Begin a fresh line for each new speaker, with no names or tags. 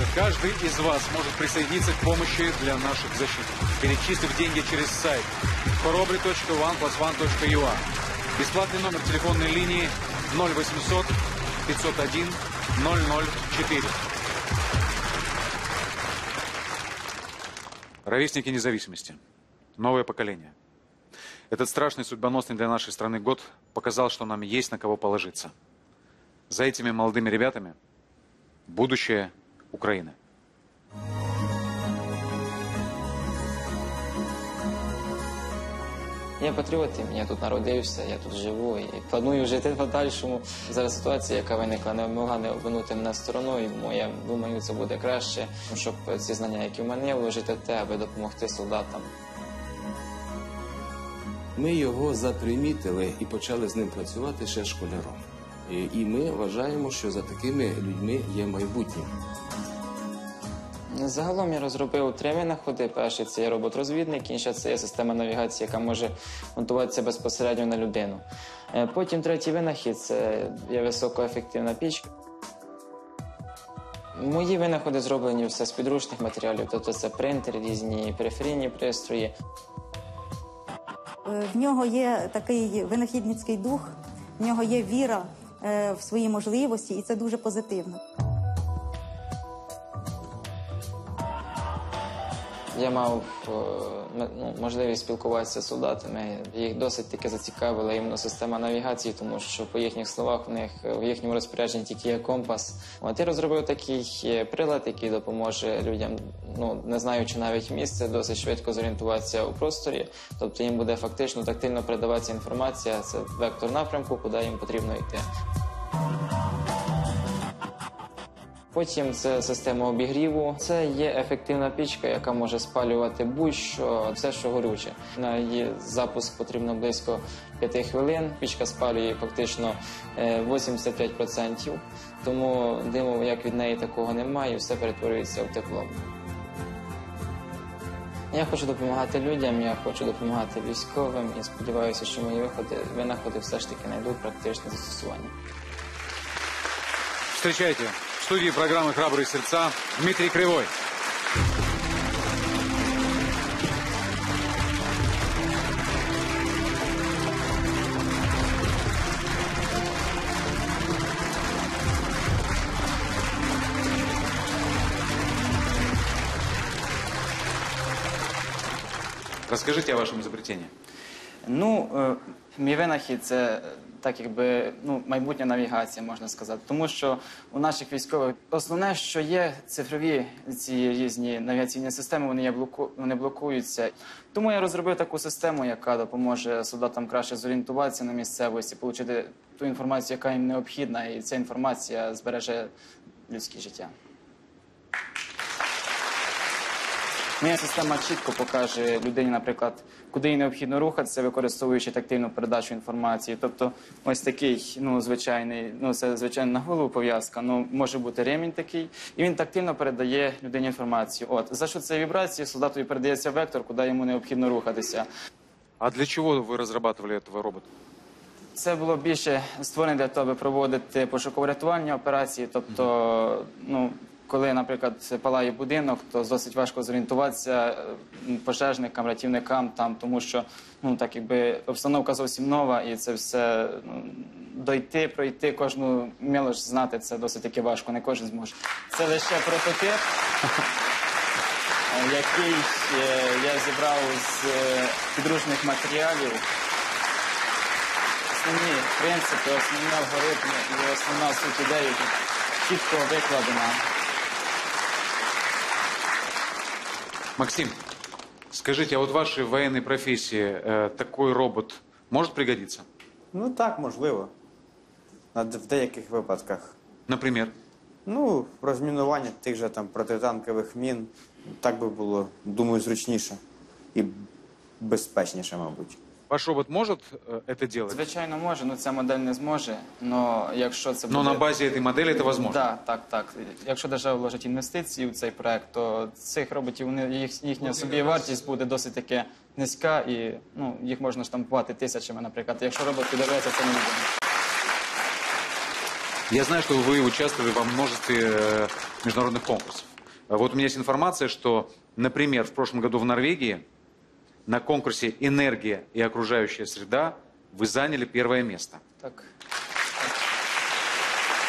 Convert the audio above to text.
Также каждый из вас может присоединиться к помощи для наших защитников, перечислив деньги через сайт korobri.oneplus1.ua. Бесплатный номер телефонной линии 0800 501 004. Ровесники независимости. Новое поколение. Этот страшный, судьбоносный для нашей страны год показал, что нам есть на кого положиться. За этими молодыми ребятами будущее Украины.
Я патріот, і я тут народився, я тут живу і планую жити в подальшому. Зараз ситуація, яка виникла, не могла не обминути мене стороною. Тому я думаю, це буде краще, щоб ці знання, які в мене є, вложити в те, аби допомогти солдатам.
Ми його запримітили і почали з ним працювати ще школяром. І- І ми вважаємо, що за такими людьми є майбутнє.
Загалом я розробив три винаходи. Перший це є робот-розвідник, інша це є система навігації, яка може монтуватися безпосередньо на людину. Е, Потім третій винахід це є високоефективна пічка. Мої винаходи зроблені все з підручних матеріалів, тобто це принтери, різні периферійні пристрої.
Е, В нього є такий винахідницький дух, в нього є віра е, в свої можливості, і це дуже позитивно.
Я мав е, ну, можливість спілкуватися з солдатами. Їх досить таки зацікавила іменно система навігації, тому що по їхніх словах в них в їхньому розпорядженні тільки є компас. От я розробив такий е, прилад, який допоможе людям, ну не знаючи навіть місце, досить швидко зорієнтуватися у просторі. Тобто їм буде фактично тактильно передаватися інформація. Це вектор напрямку, куди їм потрібно йти. Потім це система обігріву. Це є ефективна пічка, яка може спалювати будь-що, все, що горюче. На її запуск потрібно близько 5 хвилин. Пічка спалює фактично е, 85%. Тому диму як від неї такого немає, і все перетворюється в тепло. Я хочу допомагати людям, я хочу допомагати військовим і сподіваюся, що мої виходи винаходи все ж таки знайдуть практичне застосування.
Встречайте, студии программы «Храбрые сердца» Дмитрий Кривой. Расскажите о вашем изобретении.
Ну, е, мій винахід це е, так якби ну, майбутня навігація, можна сказати. Тому що у наших військових основне, що є цифрові ці різні навігаційні системи, вони, є блоку, вони блокуються. Тому я розробив таку систему, яка допоможе солдатам краще зорієнтуватися на місцевості, отримати ту інформацію, яка їм необхідна, і ця інформація збереже людське життя. Моя система чітко покаже людині, наприклад, куди їй необхідно рухатися, використовуючи тактильну передачу інформації. Тобто, ось такий, ну звичайний, ну це звичайно на голову пов'язка. Ну може бути ремінь такий, і він тактильно передає людині інформацію. От за що це вібрації, солдатові передається вектор, куди йому необхідно рухатися.
А для чего вы разрабатывали этого робота?
Це було більше створене для того, аби проводити пошуково-рятувальні операції. Тобто, ну коли, наприклад, палає будинок, то досить важко зорієнтуватися е, пожежникам, рятівникам там, тому що ну так якби обстановка зовсім нова, і це все ну, дойти, пройти кожну мелоч знати це досить таки важко. Не кожен зможе. Це лише прототип. е, Який я зібрав з е, підручних матеріалів основні принципи, основні алгоритми і основна суть ідеї чітко викладена.
Максим, скажите, а вот в вашей военной профессии э, такой робот может пригодиться?
Ну так, можливо. На- В деяких випадках.
Например?
Ну, розмінування тих же там протитанкових мін. Так би було, думаю, зручніше і безпечніше, мабуть.
Ваш робот може це э, делать?
Звичайно, може, але ця модель не зможе. Но якщо це буде...
Но на базі цієї моделі це можливо?
Да, так, так. Якщо держава вложить інвестиції в цей проект, то цих роботів їх, їхня собі вартість буде досить таки низька, і ну їх можна штампувати тисячами. Наприклад, якщо робот підірветься, це не буде.
Я знаю, что вы участвовали во множестве э, международных конкурсов. Вот у меня есть информация, что, например, в прошлом году в Норвегии на конкурсе «Энергия и окружающая среда» вы заняли первое место.
Так.